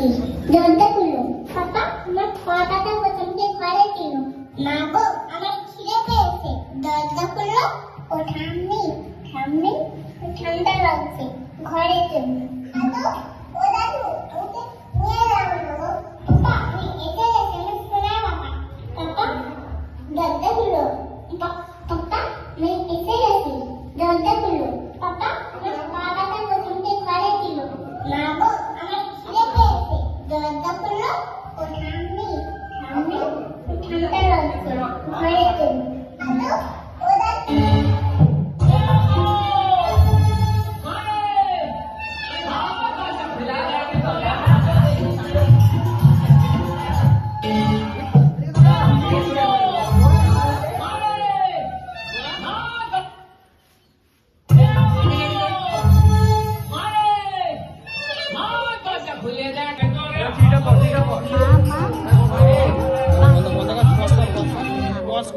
কি দরজা খুলো পাপা আমার খাওয়াটা প্রথম দিয়ে ঘরে ছিল মা গো আমার খিদে পেয়েছে দরজা খুললো ও ঠাম্মি ঠাম্মি ঠান্ডা লাগছে ঘরে চলো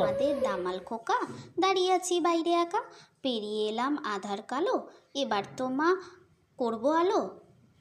আমাদের দামাল খোকা, দাঁড়িয়ে আছি বাইরে একা। পেরিয়ে এলাম আধার কালো, এবার তো মা, করব আলো।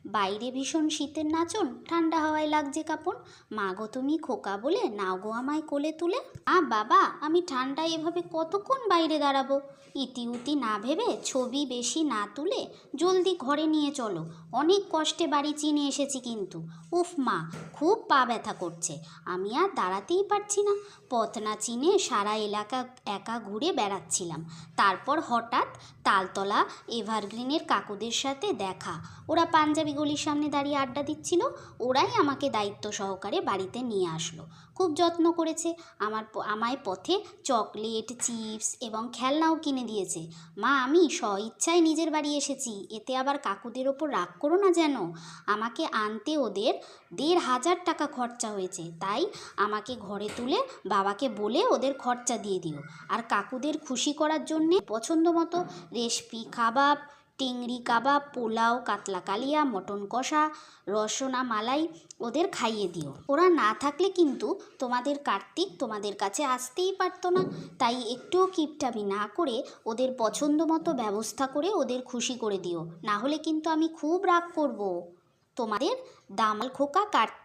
বাইরে ভীষণ শীতের নাচন, ঠান্ডা হাওয়ায় লাগছে কাপড় মা গো, তুমি খোকা বলে নাও গো আমায় কোলে তুলে। আ বাবা, আমি ঠান্ডায় এভাবে কতক্ষণ বাইরে দাঁড়াবো? ইতি উতি না ভেবে ছবি বেশি না তুলে জলদি ঘরে নিয়ে চলো। অনেক কষ্টে বাড়ি চিনে এসেছি কিন্তু। উফ মা, খুব পা ব্যথা করছে। আমি আর দাঁড়াতেই পারছি না। পথ না চিনে সারা এলাকা একা ঘুরে বেড়াচ্ছিলাম। তারপর হঠাৎ তালতলা, এভারগ্রিনের কাকুদের সাথে দেখা। ওরা পাঞ্জাবি গলির সামনে দাঁড়িয়ে আড্ডা দিচ্ছিল, ওরাই আমাকে দায়িত্ব সহকারে বাড়িতে নিয়ে আসলো। খুব যত্ন করেছে, আমার আমায় পথে চকলেট, চিপস এবং খেলনাও কিনে দিয়েছে। মা, আমি স্ব ইচ্ছায় নিজের বাড়ি এসেছি, এতে আবার কাকুদের ওপর রাগ করো না যেন। আমাকে আনতে ওদের দেড় হাজার টাকা খরচা হয়েছে, তাই আমাকে ঘরে তুলে বাবাকে বলে ওদের খরচা দিয়ে দিও। আর কাকুদের খুশি করার জন্যে পছন্দ মতো রেসপি, কাবাব টিংরি কাবাব, পোলাও, কাতলা কালিয়া, মটন কষা, রসনা মালাই ওদের খাইয়ে দিও। ওরা না থাকলে কিন্তু তোমাদের কার্তিক তোমাদের কাছে আসতেই পারতো না। তাই একটুও কিপটামি না করে ওদের পছন্দ মতো ব্যবস্থা করে ওদের খুশি করে দিও। না হলে কিন্তু আমি খুব রাগ করব। তোমাদের দামাল খোকা কার্তিক।